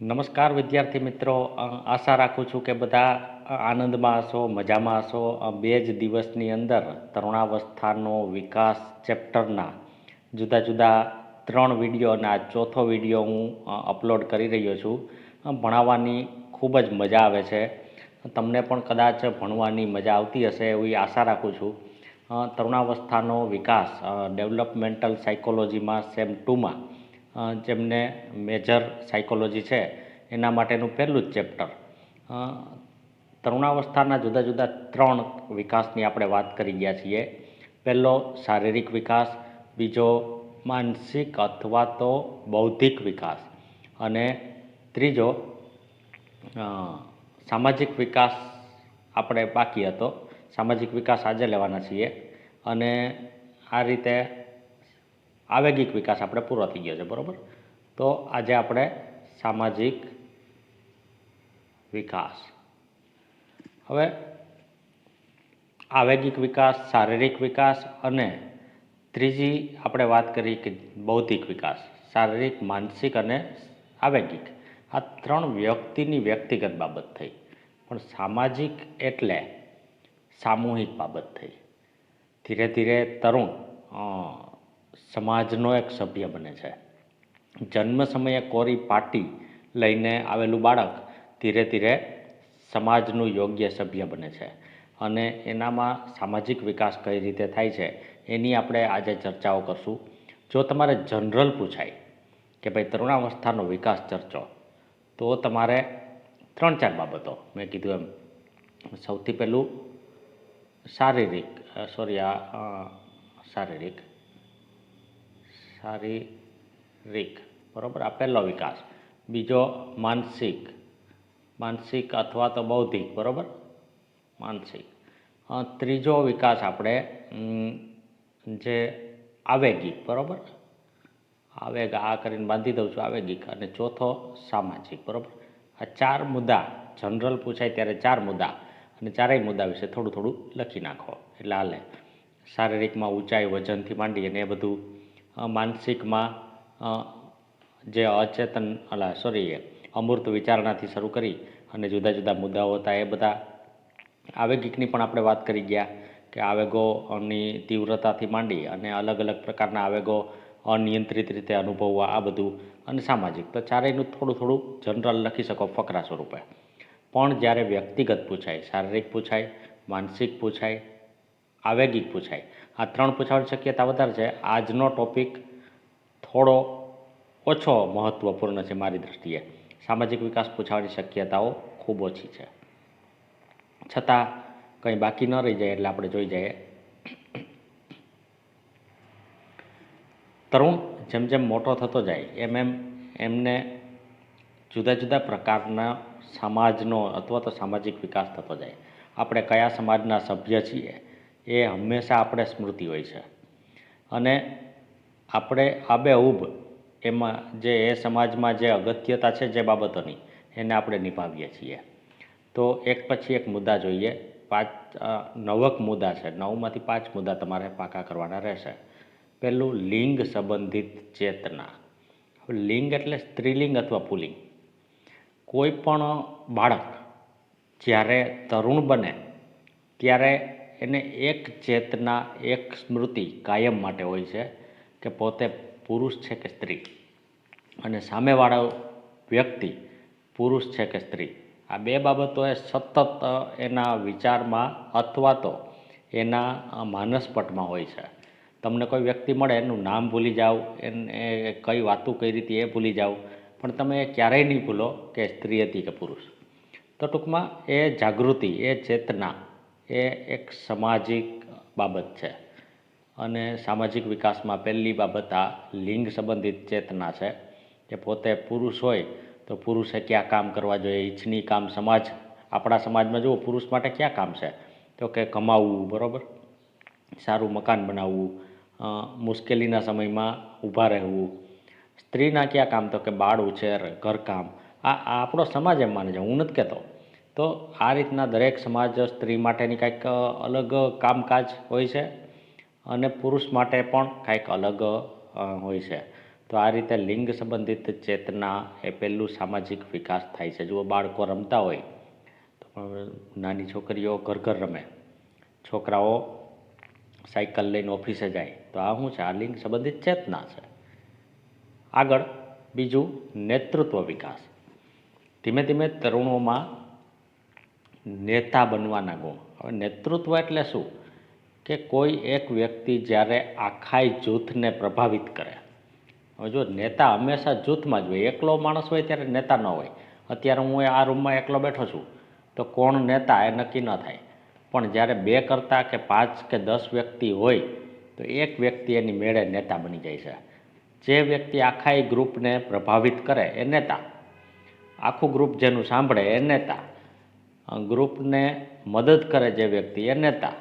નમસ્કાર વિદ્યાર્થી મિત્રો. આશા રાખું છું કે બધા આનંદમાં હશો, મજામાં હશો. બે જ દિવસની અંદર તરુણાવસ્થાનો વિકાસ ચેપ્ટરના જુદા જુદા ત્રણ વીડિયો અને આ ચોથો વીડિયો હું અપલોડ કરી રહ્યો છું. ભણાવવાની ખૂબ જ મજા આવે છે. તમને પણ કદાચ ભણવાની મજા આવતી હશે એવી આશા રાખું છું. તરુણાવસ્થાનો વિકાસ ડેવલપમેન્ટલ સાયકોલોજીમાં સેમ ટુમાં જેમને મેજર સાયકોલોજી છે, એના માટેનું પહેલું જ ચેપ્ટર તરુણાવસ્થાના જુદા જુદા ત્રણ વિકાસની આપણે વાત કરી ગયા છીએ. પહેલો, શારીરિક વિકાસ, બીજો, માનસિક અથવા તો બૌદ્ધિક વિકાસ. અને ત્રીજો સામાજિક વિકાસ આપણે બાકી હતો. સામાજિક વિકાસ આજે લેવાના છીએ. અને આ રીતે આવેગિક વિકાસ આપણે પૂરો થઈ ગયો છે, બરાબર? તો આજે આપણે સામાજિક વિકાસ. હવે આવેગિક વિકાસ, શારીરિક વિકાસ અને ત્રીજી આપણે વાત કરી કે બૌદ્ધિક વિકાસ, શારીરિક, માનસિક અને આવેગિક. આ ત્રણ વ્યક્તિની વ્યક્તિગત બાબત થઈ, પણ સામાજિક એટલે સામૂહિક બાબત થઈ. ધીરે ધીરે તરુણ સમાજનો એક સભ્ય બને છે. જન્મ સમયે કોરી પાટી લઈને આવેલું બાળક ધીરે ધીરે સમાજનું યોગ્ય સભ્ય બને છે અને એનામાં સામાજિક વિકાસ કઈ રીતે થાય છે એની આપણે આજે ચર્ચાઓ કરશું. જો તમારે જનરલ પૂછાય કે ભાઈ તરુણાવસ્થાનો વિકાસ ચર્ચો, તો તમારે ત્રણ ચાર બાબતો મેં કીધું એમ. સૌથી પહેલું શારીરિક સોરી આ શારીરિક. શારીરિક બરાબર? આ પહેલો વિકાસ. બીજો માનસિક. માનસિક અથવા તો બૌદ્ધિક. બરાબર? માનસિક. ત્રીજો વિકાસ આપણે જે આવેગિક. બરાબર? આવેગ આ કરીને બાંધી દઉં છું, આવેગિક અને ચોથો સામાજિક. બરાબર? આ ચાર મુદ્દા, જનરલ પૂછાય ત્યારે ચાર મુદ્દા અને ચારેય મુદ્દા વિશે થોડું થોડું લખી નાખો. એટલે હાલે. શારીરિકમાં ઊંચાઈ, વજનથી માંડી અને એ બધું માનસિકમાં જે અચેતન, અલા સોરી અમૂર્ત વિચારણાથી શરૂ કરી અને જુદા જુદા મુદ્દાઓ હતા, એ બધા આવેગિકની પણ આપણે વાત કરી ગયા કે આવેગોની તીવ્રતાથી માંડી અને અલગ અલગ પ્રકારના આવેગો અનિયંત્રિત રીતે અનુભવવા, આ બધું અને સામાજિક. તો ચારેયનું થોડું થોડું જનરલ લખી શકો ફકરા સ્વરૂપે. પણ જ્યારે વ્યક્તિગત પૂછાય, શારીરિક પૂછાય, માનસિક પૂછાય આવેગિક પૂછાય. આ ત્રણ પૂછાવાની શક્યતા વધારે છે. આજનો ટોપિક થોડો ઓછો મહત્ત્વપૂર્ણ છે મારી દૃષ્ટિએ સામાજિક વિકાસ પૂછાવાની શક્યતાઓ ખૂબ ઓછી છે. છતાં કંઈ બાકી ન રહી જાય એટલે આપણે જોઈ જઈએ. તરુણ જેમ જેમ મોટો થતો જાય, એમ એમ એમને જુદા જુદા પ્રકારના સમાજનો અથવા તો સામાજિક વિકાસ થતો જાય. આપણે કયા સમાજના સભ્ય છીએ? એ હંમેશા આપણે સ્મૃતિ હોય છે. અને આપણે આબેહૂબ એમાં જે એ સમાજમાં જે અગત્યતા છે જે બાબતોની, એને આપણે નિભાવીએ છીએ. તો એક પછી એક મુદ્દા જોઈએ. પાંચ નવક મુદ્દા છે. નવમાંથી પાંચ મુદ્દા તમારે પાકા કરવાના રહેશે. પહેલું લિંગ સંબંધિત ચેતના. લિંગ એટલે સ્ત્રીલિંગ અથવા પુલિંગ. કોઈ પણ બાળક જ્યારે તરુણ બને, ત્યારે એને એક ચેતના, એક સ્મૃતિ કાયમ માટે હોય છે કે પોતે પુરુષ છે કે સ્ત્રી. અને સામેવાળો વ્યક્તિ પુરુષ છે કે સ્ત્રી. આ બે બાબતો એ સતત એના વિચારમાં અથવા તો એના માનસપટમાં હોય છે. તમને કોઈ વ્યક્તિ મળે, એનું નામ ભૂલી જાઓ એને કઈ વાતો કઈ રીતે એ ભૂલી જાઓ પણ તમે એ ક્યારેય નહીં ભૂલો કે સ્ત્રી હતી કે પુરુષ. તો ટૂંકમાં એ જાગૃતિ, એ ચેતના એ એક સામાજિક બાબત છે. અને સામાજિક વિકાસમાં પહેલી બાબત આ લિંગ સંબંધિત ચેતના છે કે પોતે પુરુષ હોય તો પુરુષે ક્યાં કામ કરવા જોઈએ? ઈચ્છની કામ સમાજ, આપણા સમાજમાં જુઓ પુરુષ માટે ક્યાં કામ છે? તો કે કમાવવું બરાબર? સારું મકાન બનાવવું મુશ્કેલીના સમયમાં ઊભા રહેવું. સ્ત્રીના ક્યાં કામ? તો કે બાળ ઉછેર ઘરકામ. આ આપણો સમાજ એમ માને છે. હું નથી કહેતો. તો આ રીતના દરેક સમાજ સ્ત્રી માટેની કાંઈક અલગ કામકાજ હોય છે અને પુરુષ માટે પણ કાંઈક અલગ હોય છે. તો આ રીતે લિંગ સંબંધિત ચેતના એ પહેલું સામાજિક વિકાસ થાય છે. જો બાળકો રમતા હોય તો નાની છોકરીઓ ઘર ઘર રમે. છોકરાઓ સાયકલ લઈને ઓફિસે જાય. તો આ શું છે? આ લિંગ સંબંધિત ચેતના છે. આગળ બીજું નેતૃત્વ વિકાસ. ધીમે ધીમે તરુણોમાં નેતા બનવાના ગુણ. હવે નેતૃત્વ એટલે શું? કે કોઈ એક વ્યક્તિ જ્યારે આખાય જૂથને પ્રભાવિત કરે. હવે જો નેતા હંમેશા જૂથમાં જ હોય, એકલો માણસ હોય ત્યારે નેતા ન હોય. અત્યારે હું આ રૂમમાં એકલો બેઠો છું, તો કોણ નેતા? એ નક્કી ન થાય. પણ જ્યારે બે કરતાં કે પાંચ કે દસ વ્યક્તિ હોય, તો એક વ્યક્તિ એની મેળે નેતા બની જાય છે. જે વ્યક્તિ આખા ગ્રુપને પ્રભાવિત કરે, એ નેતા. આખું ગ્રુપ જેનું સાંભળે, એ નેતા. ગ્રુપને મદદ કરે જે વ્યક્તિ એ નેતા.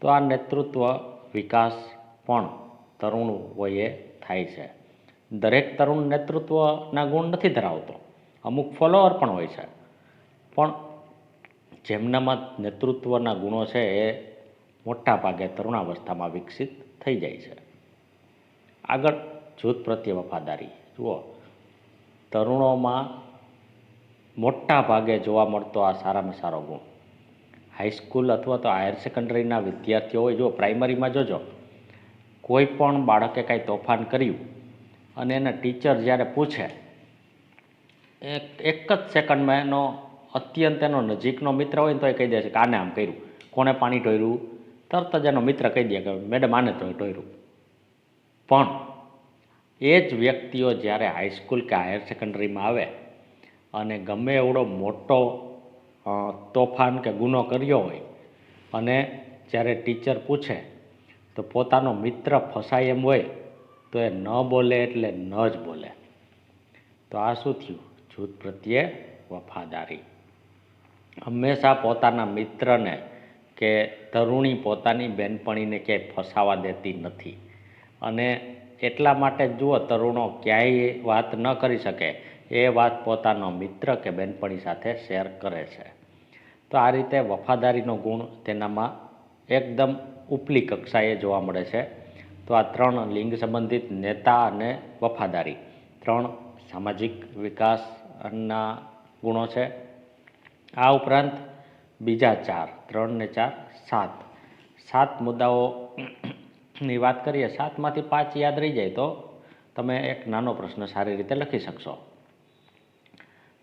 તો આ નેતૃત્વ વિકાસ પણ તરુણ વયે થાય છે. દરેક તરુણ નેતૃત્વના ગુણ નથી ધરાવતો. અમુક ફોલોઅર પણ હોય છે. પણ જેમનામાં નેતૃત્વના ગુણો છે એ મોટા ભાગે તરુણાવસ્થામાં વિકસિત થઈ જાય છે. આગળ જૂથ પ્રત્યે વફાદારી. જુઓ, તરુણોમાં મોટા ભાગે જોવા મળતો આ સારામાં સારો ગુણ. હાઈસ્કૂલ અથવા તો હાયર સેકન્ડરીના વિદ્યાર્થીઓ હોય જો પ્રાઇમરીમાં જોજો, કોઈ પણ બાળકે કાંઈ તોફાન કર્યું અને એના ટીચર જ્યારે પૂછે, એક જ સેકન્ડમાં એનો અત્યંત એનો નજીકનો મિત્ર હોય ને તો એ કહી દે છે કે આને આમ કર્યું. કોણે પાણી ઢોર્યું? તરત જ એનો મિત્ર કહી દે કે મેડમ આને તો ઢોર્યું. પણ એ જ વ્યક્તિઓ જ્યારે હાઈસ્કૂલ કે હાયર સેકન્ડરીમાં આવે અને ગમે એવડો મોટો તોફાન કે ગુનો કર્યો હોય અને જ્યારે ટીચર પૂછે, તો પોતાનો મિત્ર ફસાય એમ હોય, તો એ ન બોલે એટલે ન જ બોલે. તો આ શું થયું? જૂથ પ્રત્યે વફાદારી. હંમેશા પોતાના મિત્રને કે તરુણી પોતાની બહેનપણીને ક્યાંય ફસાવા દેતી નથી. અને એટલા માટે જુઓ, તરુણો ક્યાંય વાત ન કરી શકે. એ વાત પોતાનો મિત્ર કે બહેનપણી સાથે શેર કરે છે. તો આ રીતે વફાદારીનો ગુણ તેનામાં એકદમ ઉપલી કક્ષાએ જોવા મળે છે. તો આ ત્રણ લિંગ સંબંધિત નેતા અને વફાદારી ત્રણ સામાજિક વિકાસના ગુણો છે. આ ઉપરાંત બીજા ચાર, ત્રણ ને ચાર, સાત. સાત મુદ્દાઓની વાત કરીએ, સાતમાંથી પાંચ યાદ રહી જાય તો તમે એક નાનો પ્રશ્ન સારી રીતે લખી શકશો.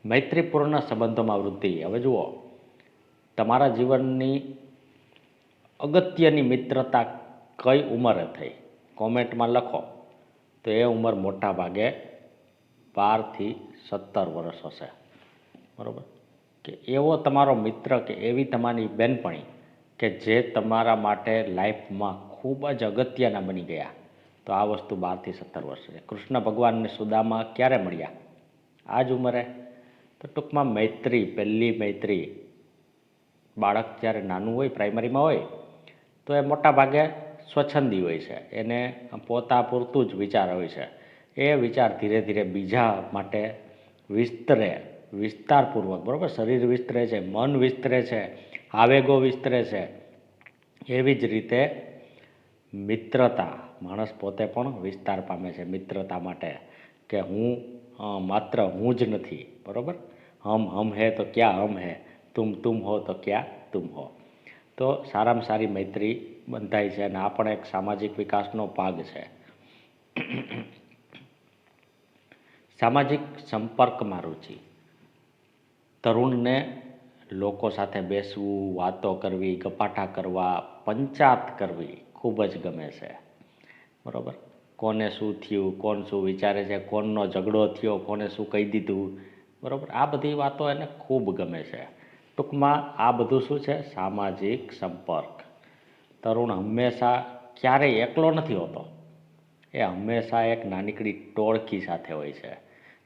મૈત્રીપૂર્ણ સંબંધોમાં વૃદ્ધિ. હવે જુઓ, તમારા જીવનની અગત્યની મિત્રતા કઈ ઉંમરે થઈ? કોમેન્ટમાં લખો. તો એ ઉંમર મોટા ભાગે બારથી સત્તર વર્ષ હશે. બરાબર? કે એવો તમારો મિત્ર કે એવી તમારી બેનપણી કે જે તમારા માટે લાઈફમાં ખૂબ જ અગત્યના બની ગયા. તો આ વસ્તુ બારથી સત્તર વર્ષ છે. કૃષ્ણ ભગવાનને સુદામાં ક્યારે મળ્યા? આ જ ઉંમરે? તો ટૂંકમાં મૈત્રી, પહેલી મૈત્રી. બાળક જ્યારે નાનું હોય, પ્રાઇમરીમાં હોય, તો એ મોટા ભાગે સ્વચ્છંદી હોય છે. એને પોતા પૂરતું જ વિચાર હોય છે. એ વિચાર ધીરે ધીરે બીજા માટે વિસ્તરે, વિસ્તારપૂર્વક, બરાબર? શરીર વિસ્તરે છે, મન વિસ્તરે છે, આવેગો વિસ્તરે છે. એવી જ રીતે મિત્રતા, માણસ પોતે પણ વિસ્તાર પામે છે મિત્રતા માટે. કે હું માત્ર હું જ નથી, બરાબર? હમ હમ હે તો ક્યાં હમ હે? તુમ તુમ હો તો ક્યાં તુમ હો? તો સારામાં સારી મૈત્રી બંધાય છે અને આ પણ એક સામાજિક વિકાસનો ભાગ છે. સામાજિક સંપર્કમાં રુચિ. તરુણને લોકો સાથે બેસવું, વાતો કરવી, ગપાટા કરવા, પંચાત કરવી ખૂબ જ ગમે છે. બરાબર? કોને શું થયું, કોણ શું વિચારે છે, કોણનો ઝઘડો થયો કોને શું કહી દીધું, બરાબર? આ બધી વાતો એને ખૂબ ગમે છે. ટૂંકમાં આ બધું શું છે? સામાજિક સંપર્ક. તરુણ હંમેશા ક્યારેય એકલો નથી હોતો. એ હંમેશા એક નાનકડી ટોળકી સાથે હોય છે.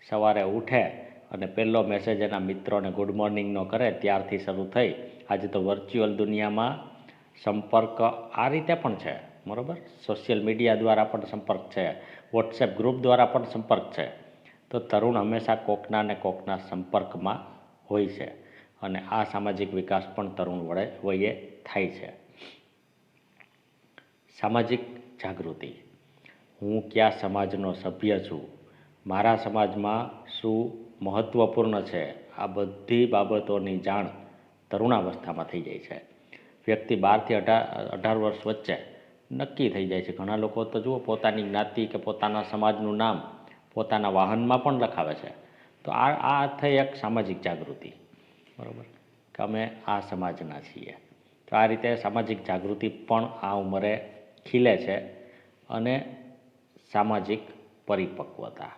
સવારે ઉઠે અને પહેલો મેસેજ એના મિત્રોને ગુડ મોર્નિંગનો કરે, ત્યારથી શરૂ થઈ. આજે તો વર્ચ્યુઅલ દુનિયામાં સંપર્ક આ રીતે પણ છે. બરાબર? સોશિયલ મીડિયા દ્વારા પણ સંપર્ક છે. વોટ્સએપ ગ્રુપ દ્વારા પણ સંપર્ક છે. તો તરુણ હંમેશા કોકના ને કોકના સંપર્કમાં હોય છે અને આ સામાજિક વિકાસ પણ તરુણ વડે વયે થાય છે. સામાજિક જાગૃતિ. હું કયા સમાજનો સભ્ય છું? મારા સમાજમાં શું મહત્ત્વપૂર્ણ છે? આ બધી બાબતોની જાણ તરુણાવસ્થામાં થઈ જાય છે. વ્યક્તિ બારથી અઢાર અઢાર વર્ષ વચ્ચે નક્કી થઈ જાય છે. ઘણા લોકો તો જુઓ, પોતાની જ્ઞાતિ કે પોતાના સમાજનું નામ પોતાના વાહનમાં પણ લખાવે છે. તો આ આ થઈ એક સામાજિક જાગૃતિ. બરાબર? કે અમે આ સમાજના છીએ. તો આ રીતે સામાજિક જાગૃતિ પણ આ ઉંમરે ખીલે છે અને સામાજિક પરિપક્વતા.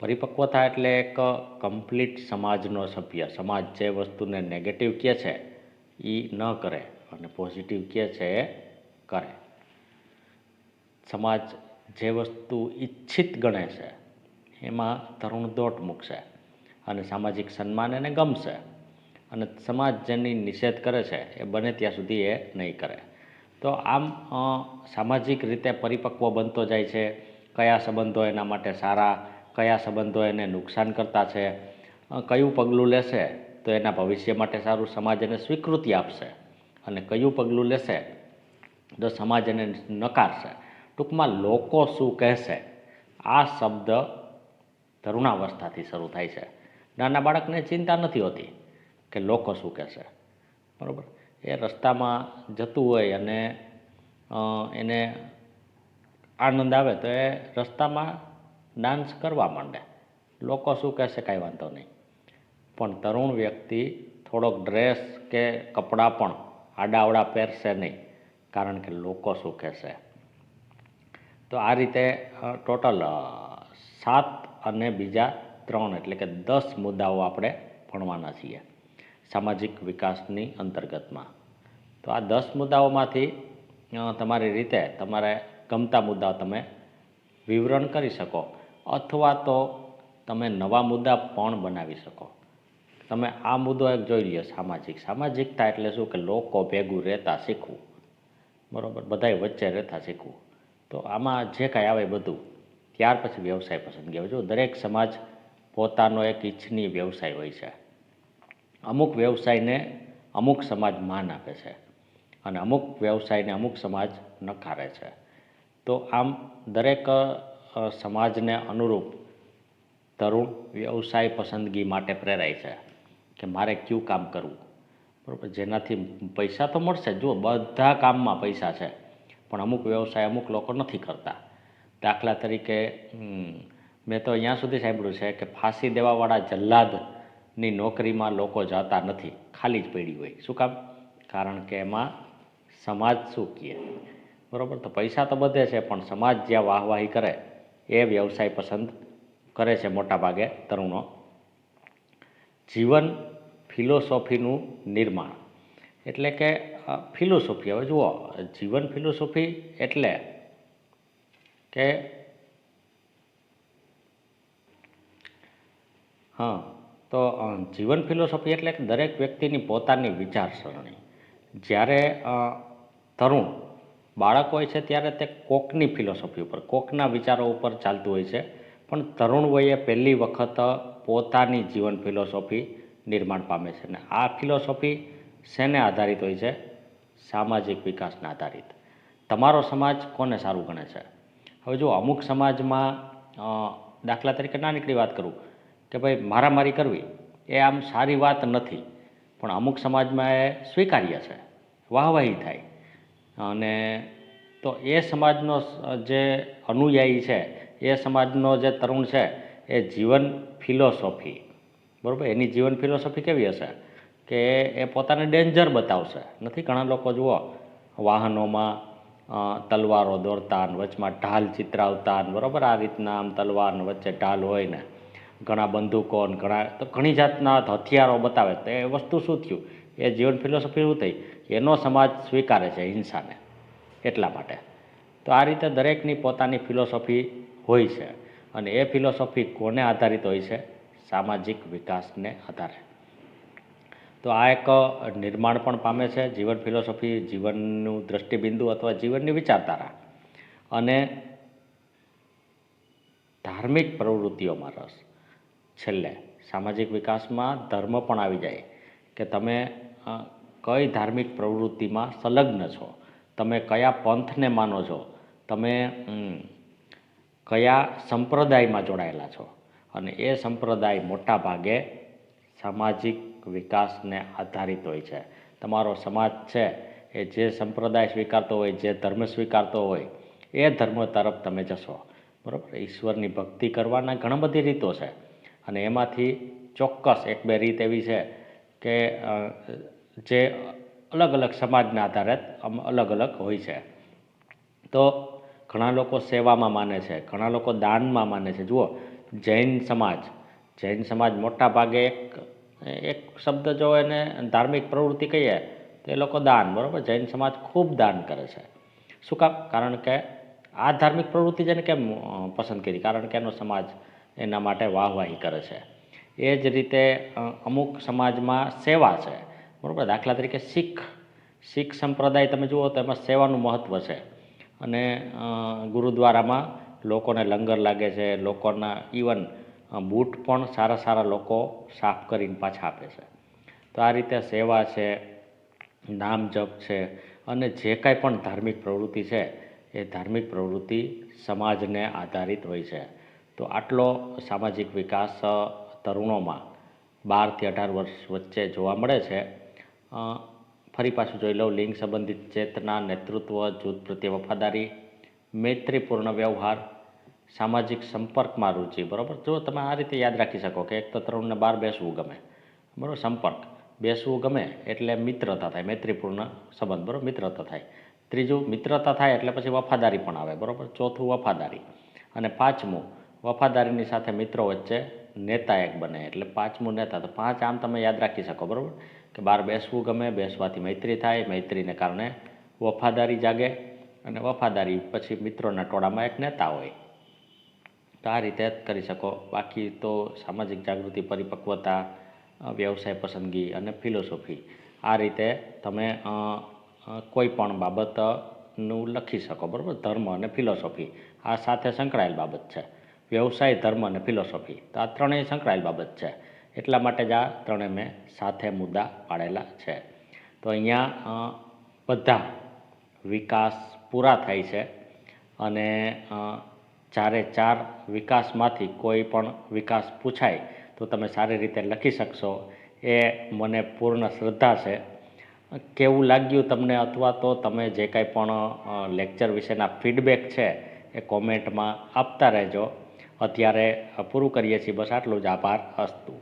પરિપક્વતા એટલે એક કમ્પ્લીટ સમાજનો સભ્ય. સમાજ જે વસ્તુને નેગેટિવ કહે છે એ ન કરે અને પોઝિટિવ કહે છે કરે. સમાજ જે વસ્તુ ઈચ્છિત ગણે છે, એમાં તરુણ દોટ મૂકશે અને સામાજિક સન્માન એને ગમશે અને સમાજ જેની નિષેધ કરે છે, એ બને ત્યાં સુધી એ નહીં કરે. તો આમ સામાજિક રીતે પરિપક્વ બનતો જાય છે, કયા સંબંધો એના માટે સારા, કયા સંબંધો એને નુકસાન કરતા છે કયું પગલું લેશે તો એના ભવિષ્ય માટે સારું, સમાજ એને સ્વીકૃતિ આપશે. અને કયું પગલું લેશે તો સમાજ એને નકારશે, ટૂંકમાં લોકો શું કહેશે? આ શબ્દ તરુણાવસ્થાથી શરૂ થાય છે. નાના બાળકને ચિંતા નથી હોતી કે લોકો શું કહેશે. બરાબર? એ રસ્તામાં જતું હોય અને એને આનંદ આવે તો એ રસ્તામાં ડાન્સ કરવા માંડે. લોકો શું કહેશે? કાંઈ વાંધો નહીં. પણ તરુણ વ્યક્તિ થોડોક ડ્રેસ કે કપડાં પણ આડાવડા પહેરશે નહીં. કારણ કે લોકો શું કહેશે તો આ રીતે ટોટલ સાત અને બીજા ત્રણ એટલે કે દસ મુદ્દાઓ આપણે ભણવાના છીએ સામાજિક વિકાસની અંતર્ગતમાં. તો આ દસ મુદ્દાઓમાંથી તમારી રીતે તમારે ગમતા મુદ્દા તમે વિવરણ કરી શકો અથવા તો તમે નવા મુદ્દા પણ બનાવી શકો. તમે આ મુદ્દો એક જોઈ લ્યો સામાજિક. સામાજિકતા એટલે શું? કે લોકો ભેગું રહેતા શીખવું. બરાબર, બધાય વચ્ચે રહેતા શીખવું. તો આમાં જે કાંઈ આવે બધું, ત્યાર પછી વ્યવસાય પસંદગી આવે જો દરેક સમાજ પોતાનો એક ઈચ્છનીય વ્યવસાય હોય છે. અમુક વ્યવસાયને અમુક સમાજ માન આપે છે અને અમુક વ્યવસાયને અમુક સમાજ નકારે છે. તો આમ દરેક સમાજને અનુરૂપ તરુણ વ્યવસાય પસંદગી માટે પ્રેરાય છે કે મારે કયું કામ કરવું? બરાબર? જેનાથી પૈસા તો મળશે. જુઓ, બધા કામમાં પૈસા છે. પણ અમુક વ્યવસાય અમુક લોકો નથી કરતા. દાખલા તરીકે મેં તો અહીંયા સુધી સાંભળ્યું છે કે ફાંસી દેવાવાળા જલ્લાદની નોકરીમાં લોકો જતા નથી. ખાલી જ પડી હોય. શું કામ? કારણ કે એમાં સમાજ શું કહે? બરાબર? તો પૈસા તો બધે છે, પણ સમાજ જ્યાં વાહવાહી કરે, એ વ્યવસાય પસંદ કરે છે મોટા ભાગે તરુણો. જીવન ફિલોસોફીનું નિર્માણ. એટલે કે ફિલોસોફી. હવે જુઓ, જીવન ફિલોસોફી એટલે કે, હા, તો જીવન ફિલોસોફી એટલે કે દરેક વ્યક્તિની પોતાની વિચારસરણી. જ્યારે તરુણ બાળક હોય છે, ત્યારે તે કોકની ફિલોસોફી ઉપર, કોકના વિચારો ઉપર ચાલતું હોય છે. પણ તરુણ વયે પહેલી વખત પોતાની જીવન ફિલોસોફી નિર્માણ પામે છે. અને આ ફિલોસોફી શેને આધારિત હોય છે? સામાજિક વિકાસને આધારિત. તમારો સમાજ કોને સારું ગણે છે? હવે જો અમુક સમાજમાં દાખલા તરીકે નાનકડી વાત કરું કે ભાઈ મારામારી કરવી એ આમ સારી વાત નથી, પણ અમુક સમાજમાં એ સ્વીકાર્ય છે. વાહવાહી થાય. અને તો એ સમાજનો જે અનુયાયી છે, એ સમાજનો જે તરુણ છે, એ જીવન ફિલોસોફી બરાબર? એની જીવન ફિલોસોફી કેવી હશે? કે એ પોતાને ડેન્જર બતાવશે. નથી? ઘણા લોકો જુઓ, વાહનોમાં તલવારો દોરતા ને વચમાં ઢાલ ચિતરાવતા ને બરાબર? આ રીતના આમ તલવાર વચ્ચે ઢાલ હોય ને, ઘણા બંદૂકો ને ઘણા, તો ઘણી જાતના હથિયારો બતાવે. તો એ વસ્તુ શું થયું? એ જીવન ફિલોસોફી શું થઈ? એનો સમાજ સ્વીકારે છે હિંસાને, એટલા માટે. તો આ રીતે દરેકની પોતાની ફિલોસોફી હોય છે. અને એ ફિલોસોફી કોને આધારિત હોય છે? સામાજિક વિકાસને આધારે તો આ એક નિર્માણ પણ પામે છે, જીવન ફિલોસોફી, જીવનનું દ્રષ્ટિબિંદુ અથવા જીવનની વિચારધારા. અને ધાર્મિક પ્રવૃત્તિઓમાં રસ. છેલ્લે, સામાજિક વિકાસમાં ધર્મ પણ આવી જાય કે તમે કઈ ધાર્મિક પ્રવૃત્તિમાં સંલગ્ન છો? તમે કયા પંથને માનો છો? તમે કયા સંપ્રદાયમાં જોડાયેલા છો? અને એ સંપ્રદાય મોટા ભાગે સામાજિક વિકાસને આધારિત હોય છે. તમારો સમાજ છે, એ જે સંપ્રદાય સ્વીકારતો હોય, જે ધર્મ સ્વીકારતો હોય, એ ધર્મ તરફ તમે જશો. બરાબર? ઈશ્વરની ભક્તિ કરવાના ઘણી બધી રીતો છે. અને એમાંથી ચોક્કસ એક બે રીત એવી છે કે જે અલગ અલગ સમાજના આધારે અલગ અલગ હોય છે. તો ઘણા લોકો સેવામાં માને છે, ઘણા લોકો દાનમાં માને છે. જુઓ જૈન સમાજ. જૈન સમાજ મોટા ભાગે એક એક શબ્દ જો એને ધાર્મિક પ્રવૃત્તિ કહીએ, તો એ લોકો દાન, બરાબર? જૈન સમાજ ખૂબ દાન કરે છે. શું કામ? કારણ કે આ ધાર્મિક પ્રવૃત્તિ જેને કેમ પસંદ કરી? કારણ કે એનો સમાજ એના માટે વાહવાહી કરે છે. એ જ રીતે અમુક સમાજમાં સેવા છે. બરાબર? દાખલા તરીકે શીખ. શીખ સંપ્રદાય તમે જુઓ તો એમાં સેવાનું મહત્ત્વ છે. અને ગુરુદ્વારામાં લોકોને લંગર લાગે છે, લોકોના ઇવન બૂટ પણ સારા સારા લોકો સાફ કરીને પાછા આપે છે. તો આ રીતે સેવા છે, નામ જપ છે અને જે કાંઈ પણ ધાર્મિક પ્રવૃત્તિ છે, એ ધાર્મિક પ્રવૃત્તિ સમાજને આધારિત હોય છે. તો આટલો સામાજિક વિકાસ તરુણોમાં બારથી અઢાર વર્ષ વચ્ચે જોવા મળે છે. ફરી પાછું જોઈ લઉં. લિંગ સંબંધિત ચેતના, નેતૃત્વ, જૂથ પ્રત્યે વફાદારી મૈત્રીપૂર્ણ વ્યવહાર, સામાજિક સંપર્કમાં રુચિ, બરાબર? જો તમે આ રીતે યાદ રાખી શકો કે એક તો તરુણને બહાર બેસવું ગમે, બરાબર? સંપર્ક. બેસવું ગમે એટલે મિત્રતા થાય, મૈત્રીપૂર્ણ સંબંધ, બરાબર? મિત્રતા થાય. ત્રીજું, મિત્રતા થાય એટલે પછી વફાદારી પણ આવે, બરાબર? ચોથું, વફાદારી. અને પાંચમું, વફાદારીની સાથે મિત્રો વચ્ચે નેતા એક બને એટલે પાંચમું નેતા. તો પાંચ આમ તમે યાદ રાખી શકો, બરાબર? કે બહાર બેસવું ગમે, બેસવાથી મૈત્રી થાય, મૈત્રીને કારણે વફાદારી જાગે અને વફાદારી પછી મિત્રોના ટોળામાં એક નેતા હોય. તો આ રીતે જ કરી શકો. બાકી તો સામાજિક જાગૃતિ, પરિપક્વતા વ્યવસાય પસંદગી અને ફિલોસોફી આ રીતે તમે કોઈ પણ બાબતનું લખી શકો, બરાબર? ધર્મ અને ફિલોસોફી આ સાથે સંકળાયેલ બાબત છે. વ્યવસાય, ધર્મ અને ફિલોસોફી તો આ ત્રણેય સંકળાયેલ બાબત છે. એટલા માટે જ આ ત્રણેય મેં સાથે મુદ્દા પાડેલા છે. તો અહીંયા બધા વિકાસ પૂરા થાય છે અને ચારે ચાર વિકાસમાંથી કોઈ પણ વિકાસ પૂછાય તો તમે સારી રીતે લખી શકશો. એ મને પૂર્ણ શ્રદ્ધા છે. કેવું લાગ્યું તમને અથવા તો તમે જે કાંઈ પણ લેક્ચર વિશેના ફીડબેક છે એ કોમેન્ટમાં આપતા રહેજો. અત્યારે પૂરું કરીએ છીએ. બસ આટલું જ. આભાર. અસ્તુ.